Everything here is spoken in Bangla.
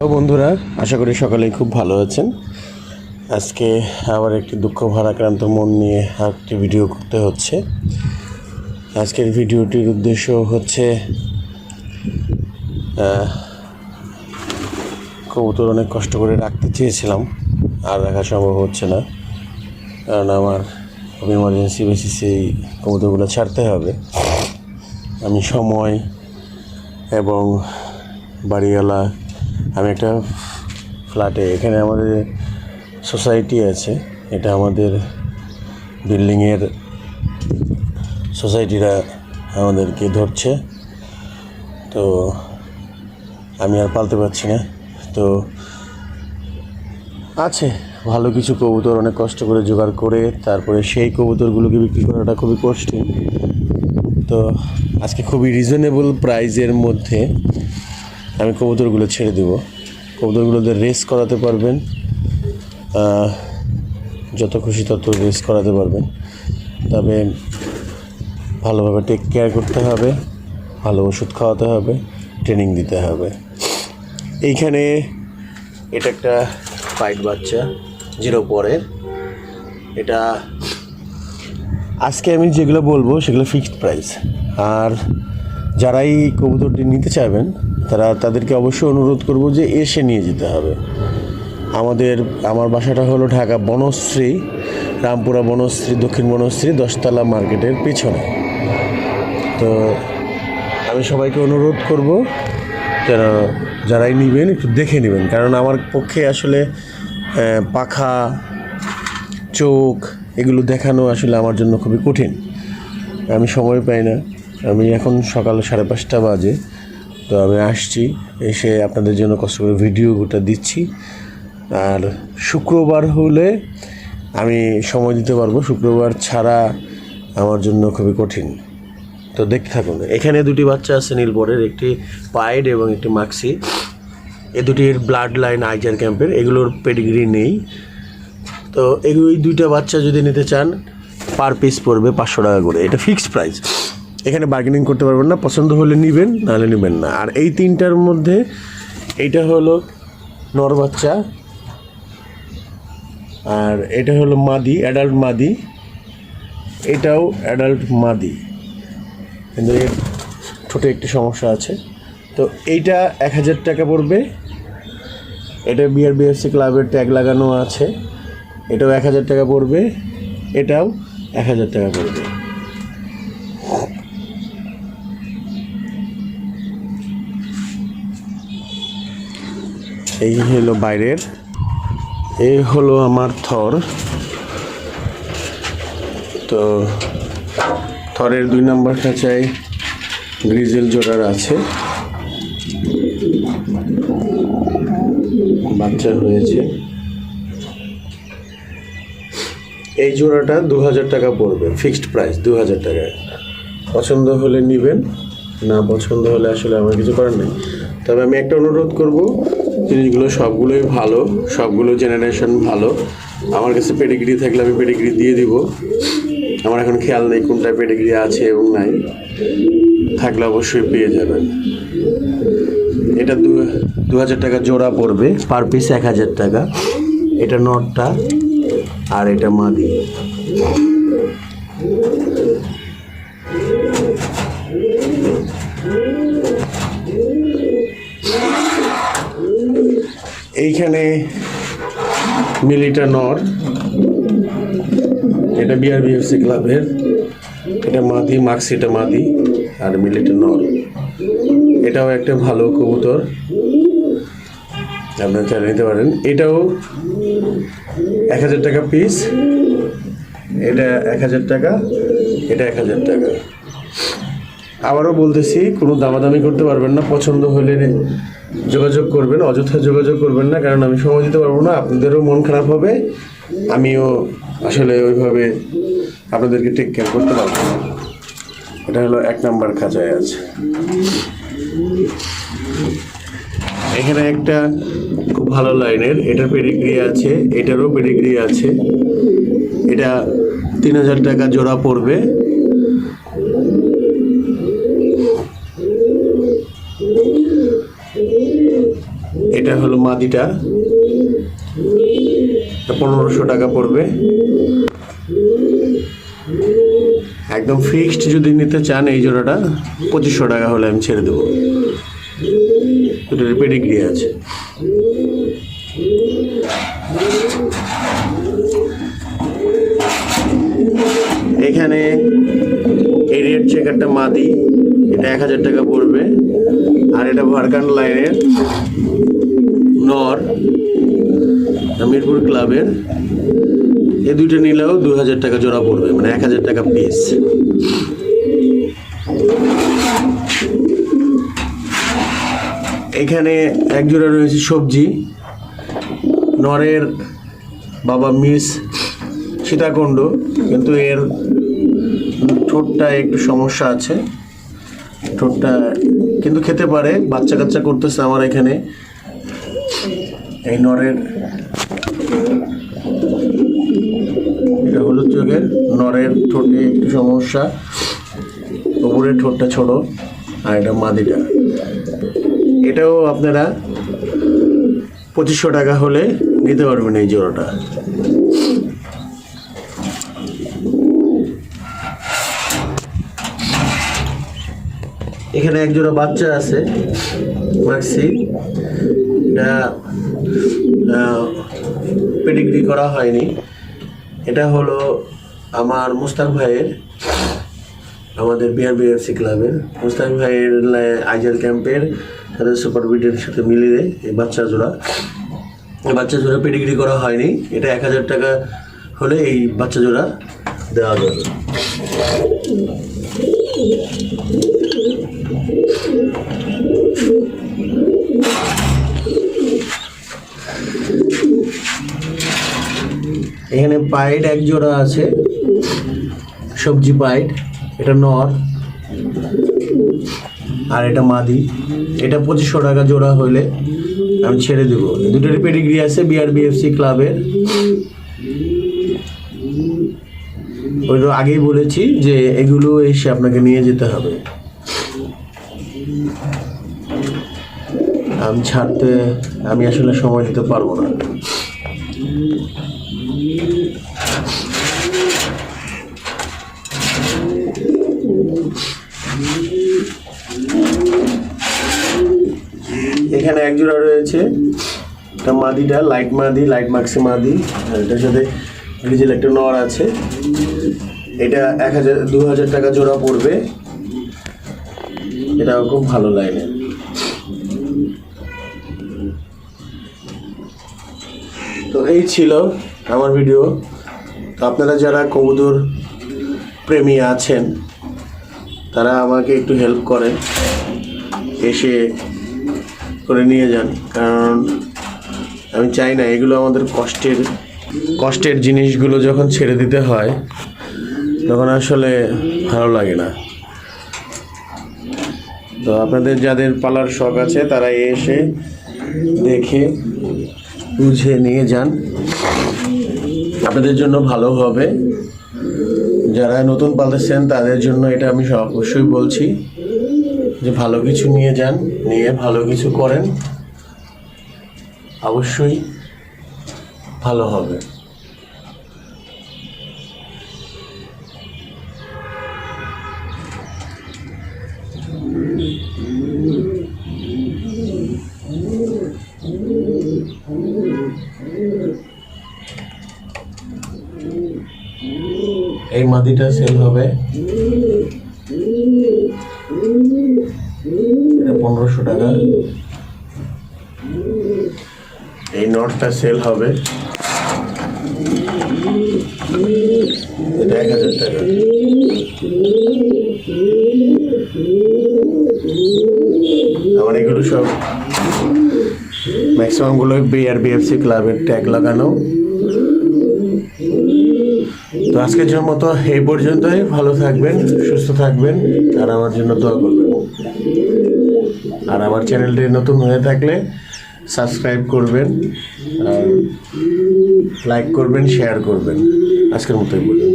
বন্ধুরা, আশা করি সকলেই খুব ভালো আছেন। আজকে আবার একটি দুঃখ ভারাক্রান্ত মন নিয়ে একটি ভিডিও করতে হচ্ছে। আজকের ভিডিওটির উদ্দেশ্য হচ্ছে কবুতর অনেক কষ্ট করে রাখতে চেয়েছিলাম, আর রাখা সম্ভব হচ্ছে না। কারণ আমার ইমার্জেন্সি বেসিসে এই কবুতরগুলো ছাড়তে হবে। আমি সময় এবং বাড়িওয়ালা আমি একটা ফ্ল্যাটে, এখানে আমাদের সোসাইটি আছে। এটা আমাদের বিল্ডিংয়ের সোসাইটিরা আমাদেরকে ধরছে। তো আমি আর পালতে পারছি না। তো আছে, ভালো কিছু কবুতর, অনেক কষ্ট করে জোগাড় করে, তারপরে সেই কবুতরগুলোকে বিক্রি করাটা খুবই কঠিন তো আজকে খুবই রিজনেবল প্রাইজের মধ্যে আমি কবুতরগুলো ছেড়ে দেব। কবুতরগুলোদের রেস করাতে পারবেন। যত খুশি তত রেস করাতে পারবেন। তবে ভালোভাবে টেক কেয়ার করতে হবে, ভালো ওষুধ খাওয়াতে হবে ট্রেনিং দিতে হবে। এইখানে এটা একটা পাইট বাচ্চা জিরো পরের। এটা আজকে আমি যেগুলো বলব সেগুলো ফিক্সড প্রাইস আর যারাই কবুতরটি নিতে চাইবেন, তারা তাদেরকে অবশ্যই অনুরোধ করব যে এসে নিয়ে যেতে হবে। আমাদের, আমার বাসাটা হলো ঢাকা বনশ্রী, রামপুরা বনশ্রী, দক্ষিণ বনশ্রী, দশতলা মার্কেটের পিছনে। তো আমি সবাইকে অনুরোধ করব যেন যারাই নেবেন একটু দেখে নেবেন। কারণ আমার পক্ষে আসলে পাখা, চোখ, এগুলো দেখানো আসলে আমার জন্য খুবই কঠিন। আমি সময় পাই না। আমি এখন সকাল সাড়ে পাঁচটা বাজে, তো আমি আসছি, এসে আপনাদের জন্য কষ্ট করে ভিডিওটা দিচ্ছি। আর শুক্রবার হলে আমি সময় দিতে পারব, শুক্রবার ছাড়া আমার জন্য খুবই কঠিন। তো দেখতে থাকুন, এখানে দুটি বাচ্চা আছে নীলপরের একটি পাইড এবং একটি মাক্সি। এ দুটির ব্লাড লাইন আইজার ক্যাম্পের, এগুলোর পেডিগ্রি নেই। তো এই দুইটা বাচ্চা যদি নিতে চান পার পিস পড়বে পাঁচশো টাকা করে, এটা ফিক্সড প্রাইস এখানে বার্গেনিং করতে পারবেন না, পছন্দ হলে নেবেন, নাহলে নেবেন না। আর এই তিনটার মধ্যে এইটা হলো নর বাচ্চা, আর এটা হলো মাদি অ্যাডাল্ট মাদি, এটাও অ্যাডাল্ট মাদি। কিন্তু এর ঠোঁটে একটি সমস্যা আছে। তো এইটা এক হাজার টাকা পড়বে। এটা বিআর বিএফসি ক্লাবের ট্যাগ লাগানো আছে। এটাও এক হাজার টাকা পড়বে। এটাও এক হাজার টাকা পড়বে। এই হলো বাইরের, এই হলো আমার থর। তো থরের দুই নম্বর খাঁচায় গ্রিজেল জোড়ার আছে। বাচ্চা হয়েছে। এই জোড়াটা দু হাজার টাকা পড়বে ফিক্সড প্রাইস দু হাজার টাকায় পছন্দ হলে নেবেন, না পছন্দ হলে আসলে আমার কিছু করার নেই। তবে আমি একটা অনুরোধ করব জিনিসগুলো সবগুলোই ভালো, সবগুলো জেনারেশন ভালো। আমার কাছে পেডিগ্রি থাকলে আমি পেডিগ্রি দিয়ে দিব। আমার এখন খেয়াল নেই কোনটা পেডিগ্রি আছে এবং নাই। থাকলে অবশ্যই পেয়ে যাবেন। এটা দু দু হাজার টাকা জোড়া পড়বে পার পিস এক হাজার টাকা। এটা নটটা আর এটা মাদি। এইখানে মিলিটা নর, এটা বিআর বিএফসি ক্লাবের, এটা মাদি, মাক্স এটা মাদি আর মিলিটা নর। এটাও একটা ভালো কবুতর। আপনারা চালিয়ে নিতে পারেন। এটাও এক হাজার টাকা পিস এটা এক হাজার টাকা, এটা এক হাজার টাকা। আবারও বলতেছি, কোনো দামাদামি করতে পারবেন না, পছন্দ হলে যোগাযোগ করবেন, অযথা যোগাযোগ করবেন না, কারণ আমি সময় দিতে পারব না, আপনাদেরও মন খারাপ হবে, আমিও আসলে ওইভাবে আপনাদেরকে টেক কেয়ার করতে পারব না। এটা হলো এক নাম্বার খাঁচায় আছে এখানে একটা খুব ভালো লাইনের, এটার পেডিগ্রি আছে, এটারও পেডিগ্রি আছে। এটা তিন হাজার টাকা জোড়া পড়বে এটা এটা হলো মাদিটা। পনেরোশো টাকা পড়বে। একদম ফিক্সড যদি নিতে চান এই জোড়াটা, পঁচিশশো টাকা হলে আমি ছেড়ে দেবো। পেডিগ্রি আছে। এখানে রেড চেকারটা মাদি, এটা এক হাজার টাকা পড়বে। আর এটা ভারকান লাইনের নর মিরপুর ক্লাবের। এ দুইটা নিলেও দু হাজার টাকা জোড়া পড়বে মানে এক হাজার টাকা পিস এখানে এক জোড়া রয়েছে সবজি, নরের বাবা মিস সীতাকুণ্ড, কিন্তু এর ঠোঁটটা একটু সমস্যা আছে। ঠোঁটটা কিন্তু খেতে পারে, বাচ্চা কাচ্চা করতেছে আমার এখানে। এই নরের, এটা হলুদ চোখের, নরের ঠোঁটে একটু সমস্যা, উপরের ঠোঁটটা ছোট, আর এটা মাদিটা। এটাও আপনারা পঁচিশশো টাকা হলে নিতে পারবেন এই জোড়াটা। এখানে এক জোড়া বাচ্চা আছে মাক্সি এটা পেডিগ্রি করা হয়নি। এটা হলো আমার মুস্তাক ভাইয়ের, আমাদের বিআর বিএফসি ক্লাবের মুস্তাক ভাইয়ের আইজাল ক্যাম্পের তাদের সুপার বিটের সাথে মিলিয়ে এই বাচ্চা জোড়া। এই বাচ্চা জোড়া পেডিগ্রি করা হয়নি। এটা এক হাজার টাকা হলে এই বাচ্চা জোড়া দেওয়া যাবে। এখানে পাইট এক জোড়া আছে, সবজি পাইট, এটা নর, আর এটা মাদি। এটা পঁচিশশো টাকা জোড়া হলে আমি ছেড়ে দেবো। দুটোরই পেডিগ্রি আছে বিআর বিএফসি ক্লাবের ওই আগেই বলেছি যে এগুলো এসে আপনাকে নিয়ে যেতে হবে। আমি ছাড়তে, আমি আসলে সময় দিতে পারব না। এখানে এক জোড়া রয়েছে এটা মাদিটা লাইট মাদি লাইট মাক্সি মাদি, আর এটার সাথে গ্রিজেল একটা নর আছে। এটা এক হাজার, দু হাজার টাকা জোড়া পড়বে। এটাও খুব ভালো লাইনের তো এই ছিল আমার ভিডিও। তো আপনারা যারা কবুতর প্রেমী আছেন, তারা আমাকে একটু হেল্প করেন, এসে করে নিয়ে যান। কারণ আমি চাই না এগুলো আমাদের কষ্টের কষ্টের জিনিসগুলো যখন ছেড়ে দিতে হয়, তখন আসলে ভালো লাগে না। তো আপনাদের যাদের পালার শখ আছে, তারা এসে দেখে বুঝে নিয়ে যান। আপনাদের জন্য ভালো হবে। যারা নতুন পালতেছেন, তাদের জন্য এটা আমি অবশ্যই বলছি যে ভালো কিছু নিয়ে যান, নিয়ে ভালো কিছু করেন। অবশ্যই ভালো হবে এই মাদিটা সেল হবে। পনেরোশো টাকা। এই নটটা সেল হবে। এক হাজার টাকা। আমার এগুলো সব ম্যাক্সিমামগুলো বিআর বিএফসি ক্লাবের ট্যাগ লাগানো। তো আজকের জন্য মতো এই পর্যন্তই। ভালো থাকবেন, সুস্থ থাকবেন, আর আমার জন্য দোয়া করবেন। আর আমার চ্যানেলটি নতুন হয়ে থাকলে সাবস্ক্রাইব করবেন, আর লাইক করবেন, শেয়ার করবেন। আজকের মতোই বলুন